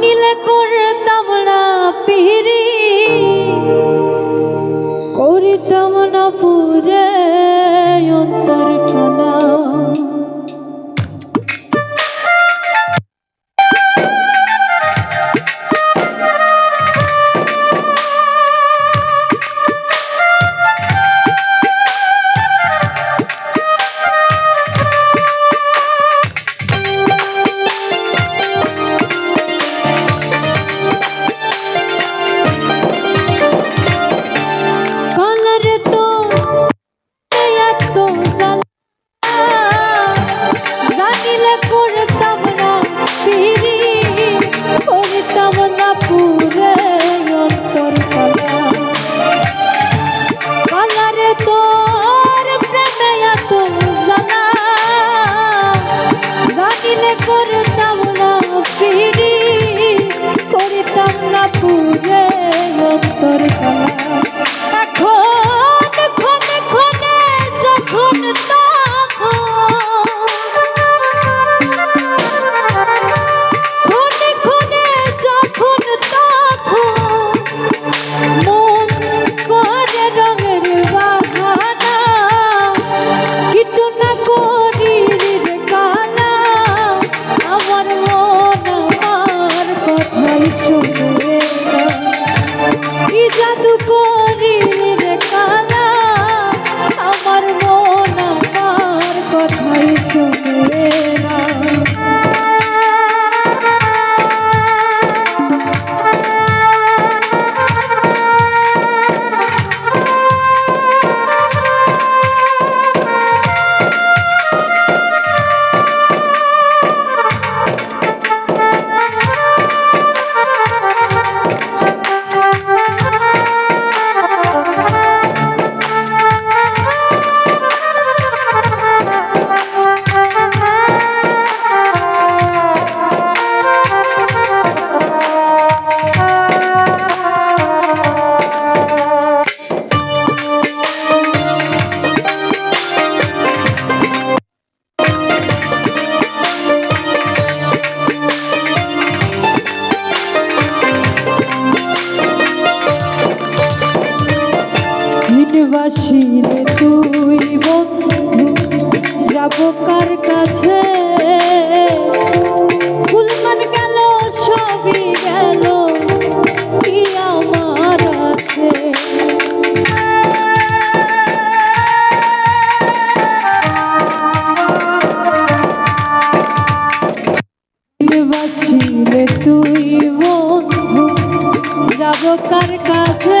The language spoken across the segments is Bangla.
নিলে করতাম না পিরি। করিতাম না পুরে অন্তর বাসিরে তুই বন্ধু, যাব কার কাছে? ফুলমান গেল, সবই গেল, কি আমার আছে? বাসিরে তুই বন্ধু, যাব কার কাছে?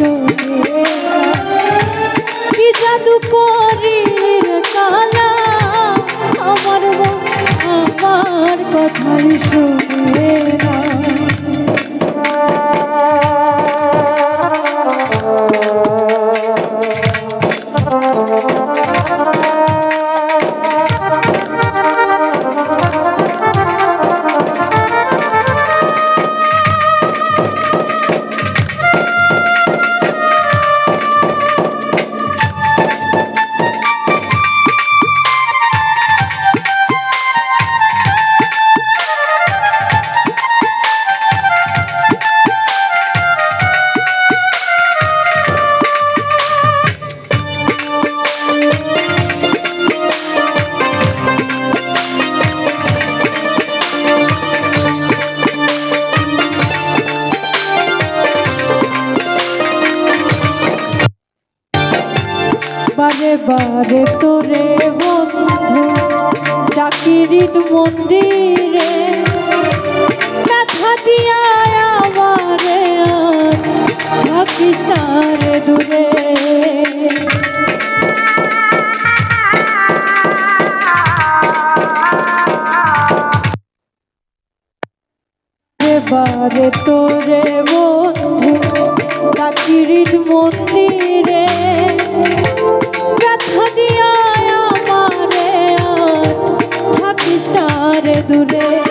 শোনে। কি আমার শোনে বারে বারে তোরে বন্ধু ডাকিরিন মন্দিরে, ব্যথা দিয়া আমারে রে দূরে। বারে তোরে বন্ধু ডাকিরিন মন্দিরে দূরে